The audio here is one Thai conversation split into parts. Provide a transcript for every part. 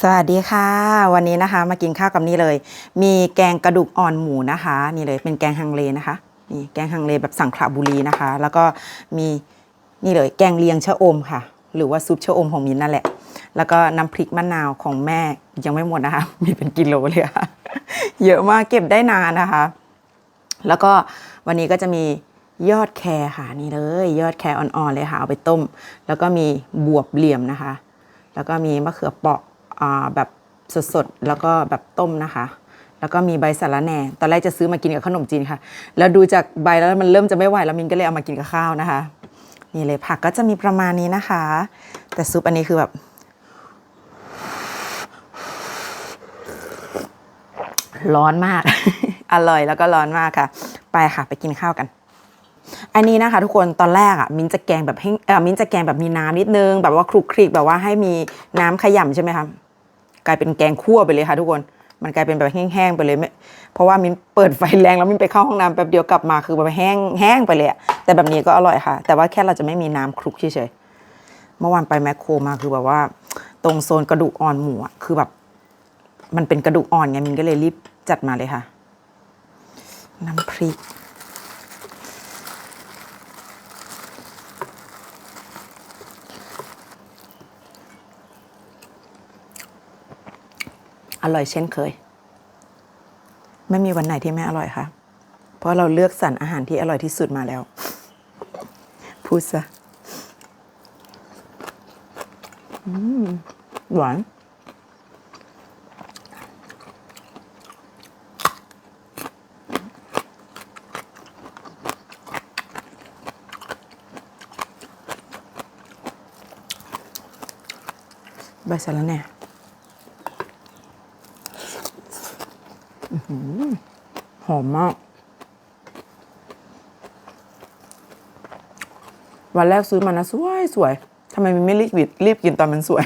สวัสดีค่ะ วันนี้นะคะมากินข้าวกับนี่เลย มีแกงกระดูกอ่อนหมูนะคะ นี่เลยเป็นแกงฮังเลนะคะนี่แกงฮังเลแบบสังขละบุรีนะคะ แล้วก็มีนี่เลยแกงเลียงชะอมค่ะ หรือว่าซุปชะอมของมินนั่นแหละ แล้วก็น้ำพริกมะนาวของแม่ยังไม่หมดนะคะ มีเป็นกิโลเลยค่ะเยอะมากเก็บได้นานนะคะ แล้วก็วันนี้ก็จะมียอดแครค่ะนี่เลย ยอดแครอ่อนๆเลยค่ะเอาไปต้ม แล้วก็มีบวบเหลี่ยมนะคะ แล้วก็มีมะเขือเปราะ แบบสดๆ แล้วก็แบบต้มนะคะ แล้วก็มีใบสะระแหน่ ตอนแรกจะซื้อมากินกับขนมจีนค่ะ แล้วดูจากใบแล้วมันเริ่มจะไม่ไหวแล้วมินก็เลยเอามากินกับข้าวนะคะ นี่เลยผักก็จะมีประมาณนี้นะคะ แต่ซุปอันนี้คือแบบร้อนมาก อร่อยแล้วก็ร้อนมากค่ะ ไปค่ะไปกินข้าวกัน อันนี้นะคะ ทุกคนตอนแรกอะ มิ้นจะแกงแบบให้มิ้นจะแกงแบบมีน้ำนิดนึง แบบว่าคลุกคลิกแบบว่าให้มีน้ำขยำใช่ไหมคะ กลายเป็นแกงคั่วไปเลยค่ะทุกคนมันกลายเป็นแบบแห้งๆไปเลยไม่เพราะว่ามิ้นเปิดไฟแรงแล้วมิ้นไปเข้าห้องน้ำแป๊บเดียวกลับมาคือแบบแห้งแห้งไปเลยอะแต่แบบนี้ก็อร่อยค่ะ แต่ว่าแค่เราจะไม่มีน้ำคลุกเฉยๆเมื่อวานไปแมคโครมาคือแบบว่า ตรงโซนกระดูกอ่อนหมูอะคือแบบ มันเป็นกระดูกอ่อนไงมินก็เลยรีบจัดมาเลยค่ะ น้ำพริก อร่อยเช่นเคย ไม่มีวันไหนที่ไม่อร่อยค่ะ เพราะเราเลือกสรรอาหารที่อร่อยที่สุดมาแล้ว พูดซะหวานใบสะระแหน่อื้อหือ หอมมาก วันแรกซื้อมานะ สวยสวยทำไมมันไม่รีบรีบกินตอนมันสวย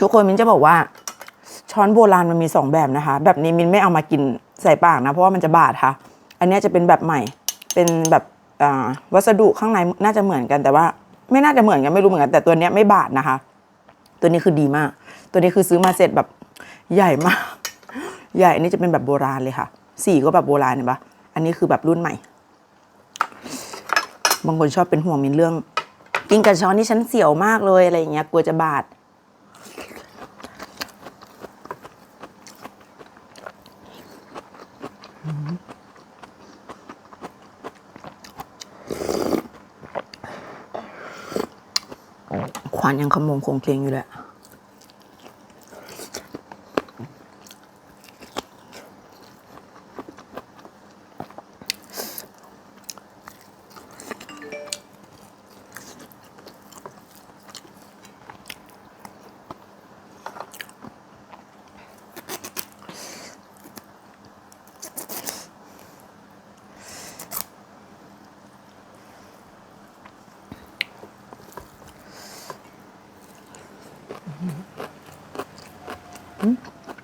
ทุกคนมินจะบอกว่า ช้อนโบราณมันมีสองแบบนะคะ แบบนี้มินไม่เอามากินใส่ปากนะ เพราะว่ามันจะบาดค่ะ อันนี้จะเป็นแบบใหม่ เป็นแบบวัสดุข้างในน่าจะเหมือนกันแต่ว่า ไม่น่าจะเหมือนกันไม่รู้เหมือนกันแต่ตัวนี้ไม่บาดนะคะ ตัวนี้คือดีมาก ตัวนี้คือซื้อมาเสร็จแบบใหญ่มาก ใหญ่อันนี้จะเป็นแบบโบราณเลยค่ะ สีก็แบบโบราณเห็นปะอันนี้คือแบบรุ่นใหม่ บางคนชอบเป็นห่วงมินเรื่องกินกับช้อนนี่ฉันเสียวมากเลยอะไรอย่างเงี้ยกลัวจะบาดานยังขโมงคงเคลงอยู่เลย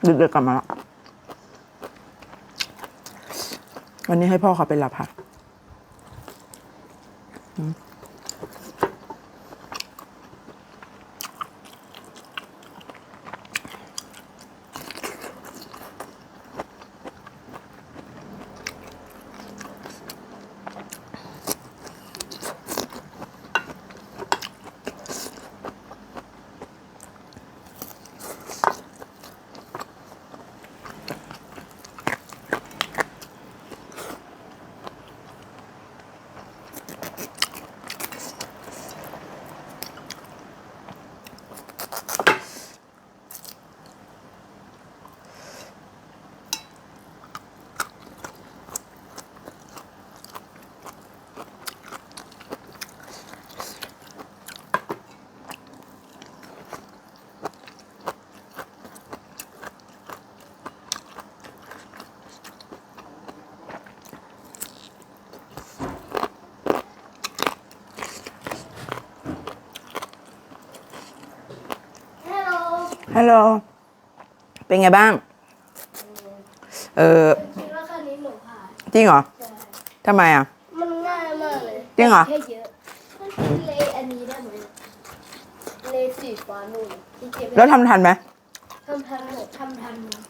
ดึกๆกลับมาละวันนี้ให้พ่อเขาไปรับค่ะ ฮัลโหล เป็นไงบ้าง เออคิดว่าคันนี้หนูผ่านจริงเหรอแต่ทำไมอะ มันง่ายมากเลยจริงเหรอ แค่เยอะมันเป็นเลย์อันนี้ได้ไหมเลย์สีฟ้านู่นที่เก็บแล้วทำทันไหมทำทันหมดทำทันหมด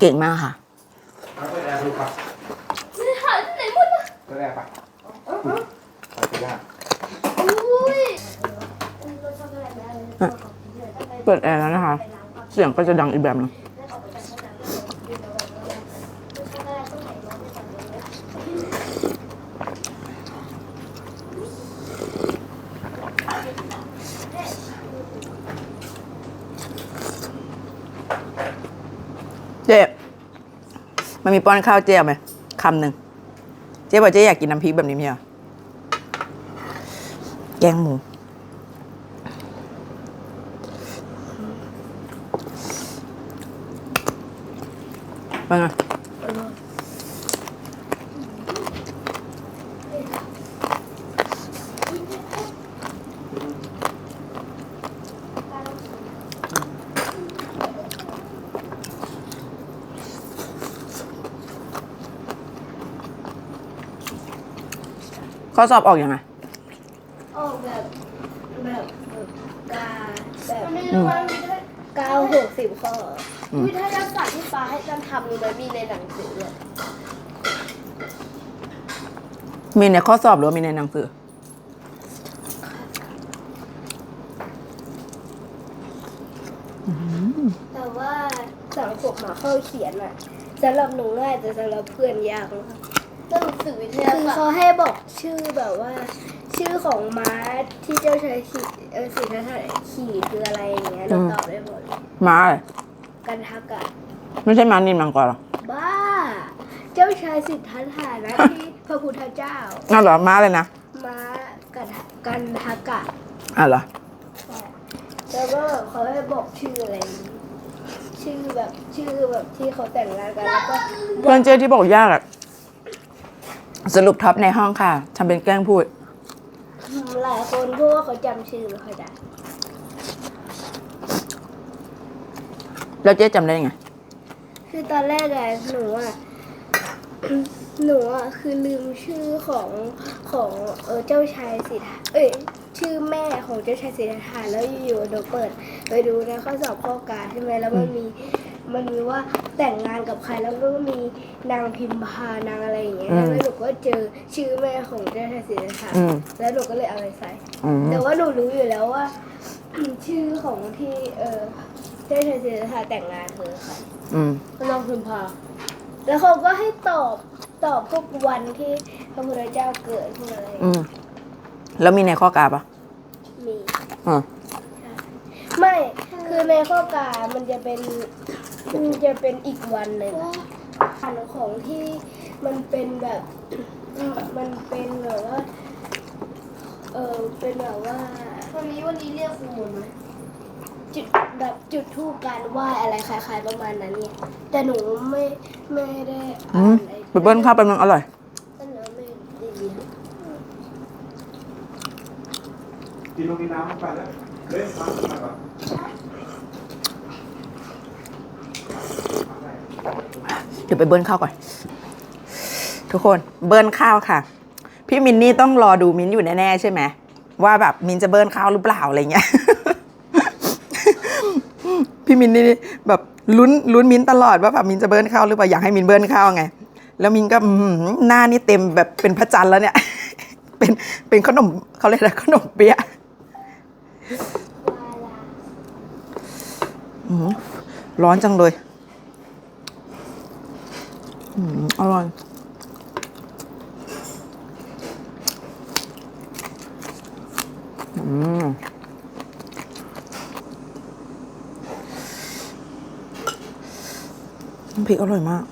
เก่งมากค่ะ เอาไปแอร์ดูปะไม่หายที่ไหนหมดนะไปแอร์ปะไปไปได้อุ้ยรถช็อกโกแลตอะไรนะ เปิดแอร์แล้วนะคะ เสียงก็จะดังอีกแบบหนึงเจ๊มันมีป้อนข้าวเจ๊ไหมคำหนึ่งเจ๊บอกเจ๊อยากกินน้ำพริกแบบนี้ไหมเหรอแกงหมู เป็นไงข้อสอบออกอยังไงออกแบบแบบกาแบบอืมกาหกสิบข้ออม วิทยาศาสตร์ที่ฟ้าให้กันทำมันมีในหนังสือเลยมีในข้อสอบหรือว่ามีในหนังสือ แต่ว่าสังคมมาเข้าเขียนอะสำหรับหนูง่ายแต่สำหรับเพื่อนยากมากหนังสือวิทยาศาสตร์คือเขาให้บอกชื่อแบบว่า ชื่อของม้าที่เจ้าชายขี่เออสิทธัตถะขี่คืออะไรอย่างเงี้ยหนูอืมตอบได้หมดเลยม้าเลย กันทักอะไม่ใช่ม้านินมังกรหรอ บ้า เจ้าชายสิทธัตถะนะที่พระพุทธเจ้าอ้าวเหรอม้าเลยนะม้ากันกันทักะอ้าวเหรอ แล้วก็เขาให้บอกชื่ออะไรอย่างงี้ชื่อแบบชื่อแบบที่เขาแต่งงานกันแล้วก็เพื่อนเจ๊ที่บอกยากอะสรุปท็อปในห้องค่ะทำเป็นแกล้งพูด หลายคนเพราะว่าเขาจำชื่อไม่ค่อยได้ แล้วเจ๊จำได้ยังไง คือตอนแรกอะหนูอะ หนูอะคือลืมชื่อของของเออเจ้าชายสิทธาเอ้ยชื่อแม่ของเจ้าชายสิทธัตถะแล้วอยู่ๆหนูเปิด ไปดูในข้อสอบข้อกาใช่ไหมแล้วมันมีมันมีว่าแต่งงานกับใครแล้วก็มีนางพิมพานางอะไรอย่างเงี้ยอืมแล้วหนูก็เจอชื่อแม่ของเจ้าชายสิทธัตถะอืม แล้วหนูก็เลยเอาไปใส่ อืมแต่ว่าหนูรู้อยู่แล้วว่า ชื่อของที่เออ เจ้าชายสิทธัตถะแต่งงานคือใครอืมนางพิมพาแล้วเขาก็ให้ตอบตอบพวกวันที่พระพุทธเจ้าเกิดพวกอะไรอืมแล้วมีในข้อกาปะมีอ่าไม่คือในข้อกามันจะเป็นมันจะเป็นอีกวันหนึ่งอันของที่มันเป็นแบบมันเป็นแบบว่าเออเป็นแบบว่าวันนี้วันนี้เรียกครูไหมจุด แบบจุดทูปการไหว้อะไรคล้ายๆ ประมาณนั้นเนี่ยแต่หนูไม่ไม่ได้อือ่ามนไอ้ไปเบิ้ลข้าวเป็นมันอร่อยนั่นเนอะไม่ได้เรียนกินลงในน้ำไปแล้วเล่นน้ำมาก่อนเดี๋ยวไปเบิ้ลข้าวก่อน ทุกคนเบิ้ลข้าวค่ะ พี่มินนี่ต้องรอดูมินอยู่แน่ๆใช่ไหมว่าแบบมินจะเบิ้ลข้าวหรือเปล่าอะไรเงี้ย พี่มินนี่แบบลุ้นลุ้นมินตลอดว่าแบบมินจะเบิ้ลข้าวหรือเปล่าอยากให้มินเบิ้ลข้าวไง แล้วมินก็หน้านี่เต็มแบบเป็นพระจันทร์แล้วเนี่ย เป็นเป็นขนมเขาเรียกอะไรขนมเปี๊ยะอื้อหือร้อนจังเลยอืมอร่อยอืมำพริกอร่อยมาก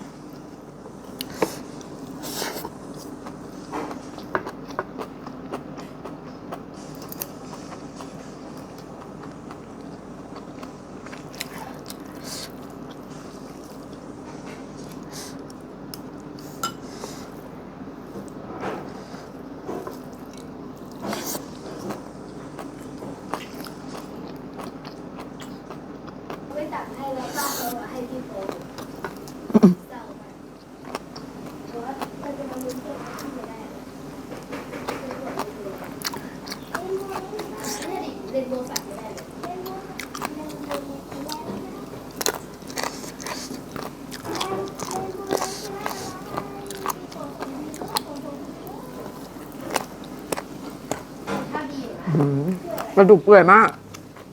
กระดูกเปื่อยมาก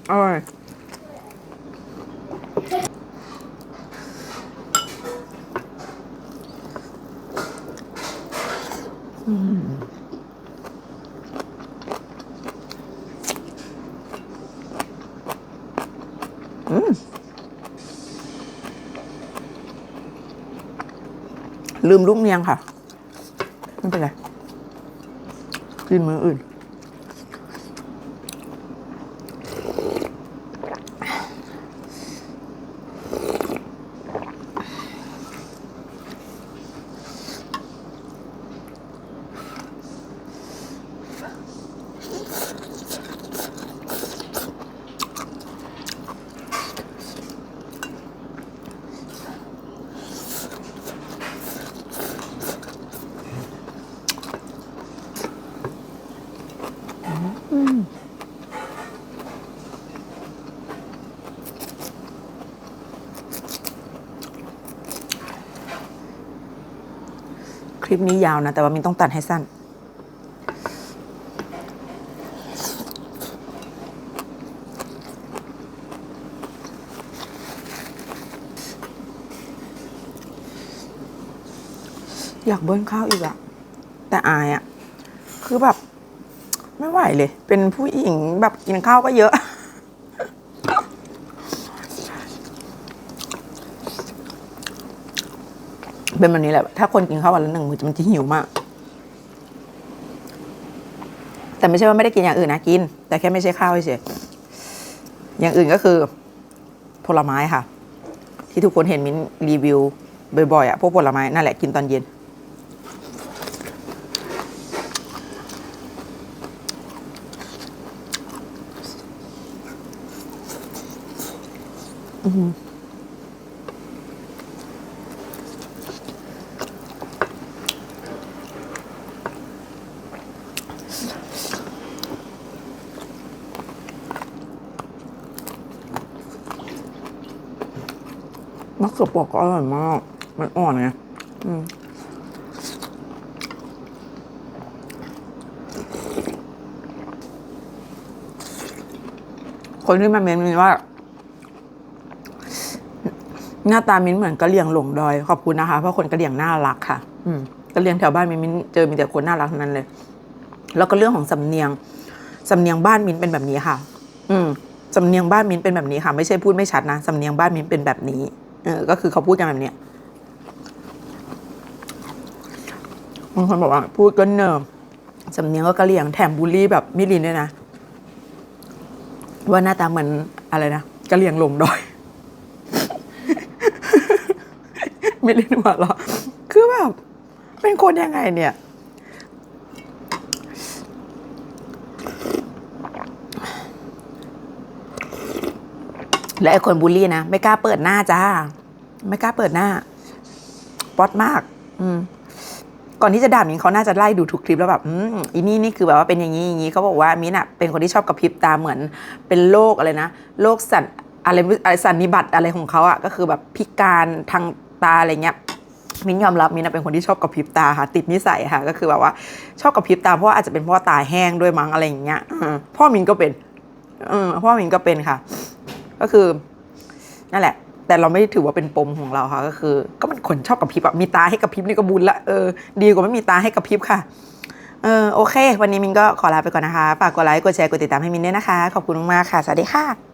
อร่อยอืมอืมลืมลูกเนียงค่ะ ไม่เป็นไรกินมืออื่น ลิปนี้ยาวนะ แต่ว่ามินต้องตัดให้สั้น อยากเบิ้ลข้าวอีกอะแต่อายอะคือแบบ ไม่ไหวเลย เป็นผู้หญิงแบบกินข้าวก็เยอะ เป็นแบบนี้แหละ ถ้าคนกินข้าววันละหนึ่งมื้อมันจะหิวมาก แต่ไม่ใช่ว่าไม่ได้กินอย่างอื่นนะกิน แต่แค่ไม่ใช่ข้าวเฉยอย่างอื่นก็คือผลไม้ค่ะ ที่ทุกคนเห็นมิ้นรีวิวบ่อยๆอะพวกผลไม้นั่นแหละกินตอนเย็นอือ มะเขือเปอกก็อร่อยมาก มันอ่อนไงอืมคนที่มาเมนมินว่า หน้าตามิ้นเหมือนกะเหรี่ยงหลงดอย ขอบคุณนะคะ เพราะคนกะเหรี่ยงน่ารักค่ะ อืมกะเหรี่ยงแถวบ้านมิ้นมิ้นเจอมีแต่คนน่ารักนั้นเลย แล้วก็เรื่องของสำเนียงสำเนียงบ้านมิ้นเป็นแบบนี้ค่ะ อืมสำเนียงบ้านมิ้นเป็นแบบนี้ค่ะ ไม่ใช่พูดไม่ชัดนะสำเนียงบ้านมิ้นเป็นแบบนี้ เออ ก็คือเขาพูดกันแบบเนี้ยบางคนบอกว่า พูดก็เนิมสำเนียงก็กะเหรี่ยงแถมบูลลี่แบบมิลินด้วยนะ ว่าหน้าตาเหมือนอะไรนะกะเหรี่ยงลงดอยไม่เล่นหัวเราะคือแบบเป็นคนยังไงเนี่ย และไอ้คนบูลลี่นะไม่กล้าเปิดหน้าจ้า ไม่กล้าเปิดหน้า ป๊อตมาก อืมก่อนที่จะด่ามินเขาน่าจะไล่ดูทุกคลิปแล้วแบบอืมอีนี่นี่คือแบบว่าเป็นอย่างนี้อย่างนี้เขาบอกว่ามินอะเป็นคนที่ชอบกระพริบตาเหมือน เป็นโรคอะไรนะโรคสันอะไรอะไรสันนิบัตอะไรของเขาอะก็คือแบบพิการทางตาอะไรเงี้ยมิ้นยอมรับมินนเป็นคนที่ชอบกระพริบตาค่ะติดนิสัยค่ะ ก็คือแบบว่า ชอบกระพริบตาเพราะว่าอาจจะเป็นเพราะาตาแห้งด้วยมั้งอะไรอย่างเงี้ยพ่อมิ้นก็เป็นอพ่อมิ้นก็เป็นค่ะ ก็คือนั่นแหละ แต่เราไม่ถือว่าเป็นปมของเราค่ะก็คือ ก็มันคนชอบกับพริบอะมีตาให้กับพริบนี่ก็บุญละเออดีกว่าไม่มีตาให้กับพริบค่ะเออโอเค วันนี้มินก็ขอลาไปก่อนนะคะ ฝากกดไลค์ กดแชร์ กดติดตามให้มินด้วยนะคะ ขอบคุณมากๆค่ะ สวัสดีค่ะ